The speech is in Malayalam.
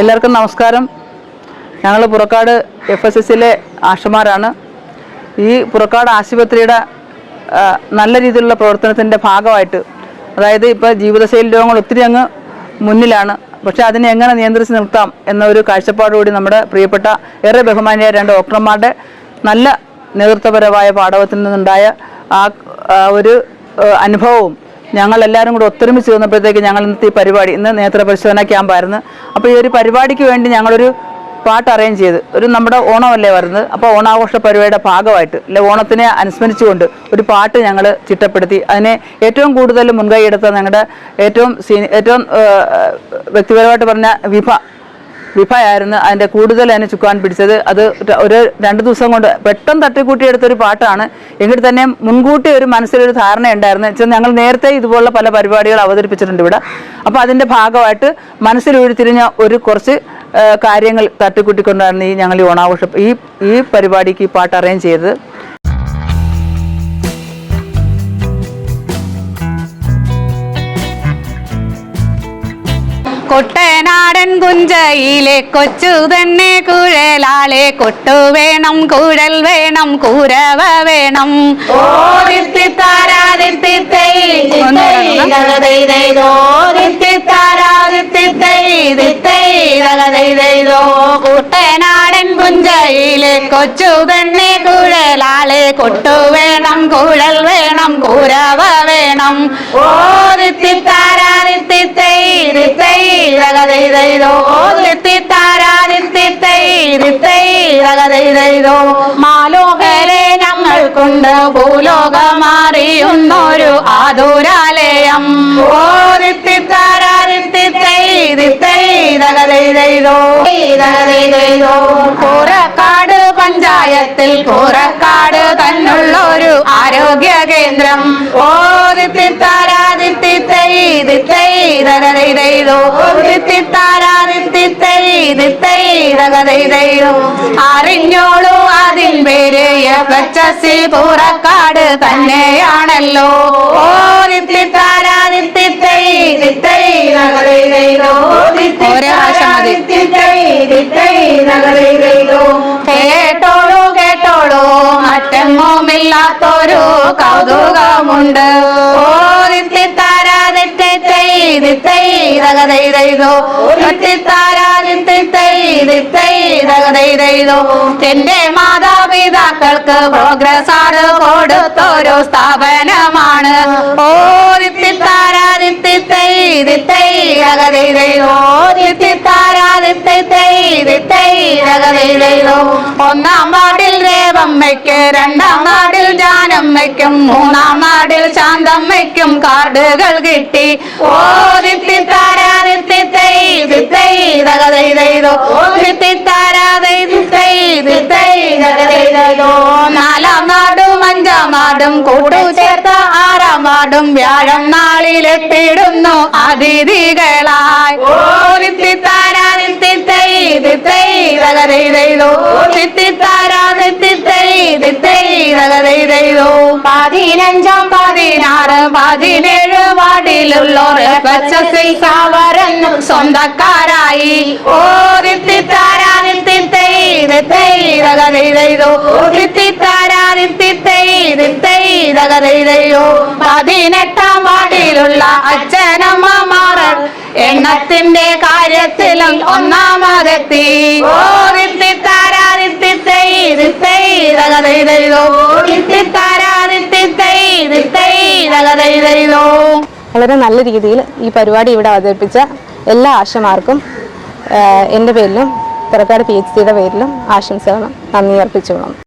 എല്ലാവർക്കും നമസ്കാരം. ഞങ്ങൾ പുറക്കാട് എഫ് എസ് എസിലെ ആഷമാരാണ് ഈ പുറക്കാട് ആശുപത്രിയുടെ നല്ല രീതിയിലുള്ള പ്രവർത്തനത്തിന്റെ ഭാഗമായിട്ട് അതായത് ഇപ്പോൾ ജീവിതശൈലി രോഗങ്ങൾ ഒത്തിരി അങ്ങ് മുന്നിലാണ്. പക്ഷെ അതിനെ എങ്ങനെ നിയന്ത്രിച്ച് നിർത്താം എന്ന ഒരു കാഴ്ചപ്പാടുകൂടി നമ്മുടെ പ്രിയപ്പെട്ട ഏറെ ബഹുമാനിയായ രണ്ട് ഡോക്ടർമാരുടെ നല്ല നേതൃത്വപരമായ പാഠവത്തിൽ നിന്നുണ്ടായ ആ ആ ഒരു അനുഭവവും ഞങ്ങൾ എല്ലാവരും കൂടെ ഒത്തൊരുമിച്ച് ചെന്നപ്പോഴത്തേക്ക് ഞങ്ങൾ ഇന്നത്തെ ഈ പരിപാടി ഇന്ന് നേത്ര പരിശോധന ക്യാമ്പായിരുന്നു അപ്പോൾ ഈ ഒരു പരിപാടിക്ക് വേണ്ടി ഞങ്ങളൊരു പാട്ട് അറേഞ്ച് ചെയ്ത് ഒരു നമ്മുടെ ഓണമല്ലേ വരുന്നത്? അപ്പോൾ ഓണാഘോഷ പരിപാടിയുടെ ഭാഗമായിട്ട് അല്ലെ ഓണത്തിനെ അനുസ്മരിച്ചുകൊണ്ട് ഒരു പാട്ട് ഞങ്ങൾ ചിട്ടപ്പെടുത്തി. അതിനെ ഏറ്റവും കൂടുതൽ മുൻകൈ എടുത്ത ഞങ്ങളുടെ ഏറ്റവും ഏറ്റവും വ്യക്തിപരമായിട്ട് പറഞ്ഞ വിഭ വിഭയായിരുന്നു അതിന്റെ കൂടുതൽ അതിനെ ചുക്കാൻ പിടിച്ചത്. അത് ഒരു രണ്ട് ദിവസം കൊണ്ട് പെട്ടെന്ന് തട്ടിക്കൂട്ടിയെടുത്തൊരു പാട്ടാണ്. എങ്കിൽ തന്നെ മുൻകൂട്ടി ഒരു മനസ്സിലൊരു ധാരണ ഉണ്ടായിരുന്നു ഞങ്ങൾ നേരത്തെ ഇതുപോലുള്ള പല പരിപാടികൾ അവതരിപ്പിച്ചിട്ടുണ്ട് ഇവിടെ. അപ്പോൾ അതിന്റെ ഭാഗമായിട്ട് മനസ്സിൽ ഉരുത്തിരിഞ്ഞ ഒരു കുറച്ച് കാര്യങ്ങൾ തട്ടിക്കൂട്ടിക്കൊണ്ടായിരുന്നു ഈ ഞങ്ങൾ ഈ ഓണാഘോഷം ഈ ഈ പരിപാടിക്ക് ഈ പാട്ട് അറേഞ്ച് ചെയ്തത്. കൊട്ടനാടൻ കുഞ്ചയിലെ കൊച്ചു തന്നെ കുഴലാളെ കൊട്ടു വേണം കുഴൽ വേണം കൂരവ വേണം. കുട്ടനാടൻ പുഞ്ചയിലെ കൊച്ചു തന്നെ കുഴലാളെ കൊട്ടു വേണം കുഴൽ വേണം കൂരവ വേണം. ഓ മാലോകരെ ഞങ്ങൾക്കുണ്ട് ഭൂലോകമാറിയുന്നൊരു ആതുരാലയം. കോറക്കാട് പഞ്ചായത്തിൽ കോറക്കാട് തന്നുള്ളൊരു ആരോഗ്യ കേന്ദ്രം. അറിഞ്ഞോളൂ അതിൻ പേര് എഫ്എച്ച്എസ് പൂറക്കാട് തന്നെയാണല്ലോ. കേട്ടോളൂ കേട്ടോളൂ. പ്രാവശ്യം മതി എന്റെ മാതാപിതാക്കൾക്ക് പ്രോഗ്രസ് ആണ് കൊടുത്തൊരു സ്ഥാപനമാണ്. ഓ ഒന്നാം വാർഡിൽ രേവമ്മയ്ക്ക് രണ്ടാം ജാനമ്മയ്ക്കും മൂന്നാം വാർഡിൽ ശാന്തമ്മയ്ക്കും കാർഡുകൾ കിട്ടി. ഓ നാലാം നാടും അഞ്ചാം നാടും കൂട്ടുചേർത്ത ആറാം വാർഡും വ്യാഴം നാളിലെത്തിടുന്നു അതിഥികളായി. ഓ പതിനഞ്ചാം പതിനാറ് പതിനേഴ് വാർഡിലുള്ളവർ അവരെന്നും സ്വന്തക്കാരായി. പതിനെട്ടാം വാർഡിലുള്ള അച്ഛനമ്മമാർ എണ്ണത്തിന്റെ കാര്യത്തിലും ഒന്നാമതെത്തി. ഓ വളരെ നല്ല രീതിയിൽ ഈ പരിപാടി ഇവിടെ അവതരിപ്പിച്ച എല്ലാ ആശമാർക്കും എന്റെ പേരിലും തിരക്കാട് പി എച്ച് സിയുടെ പേരിലും ആശംസകളും നന്ദി അർപ്പിച്ചുകൊള്ളുന്നു.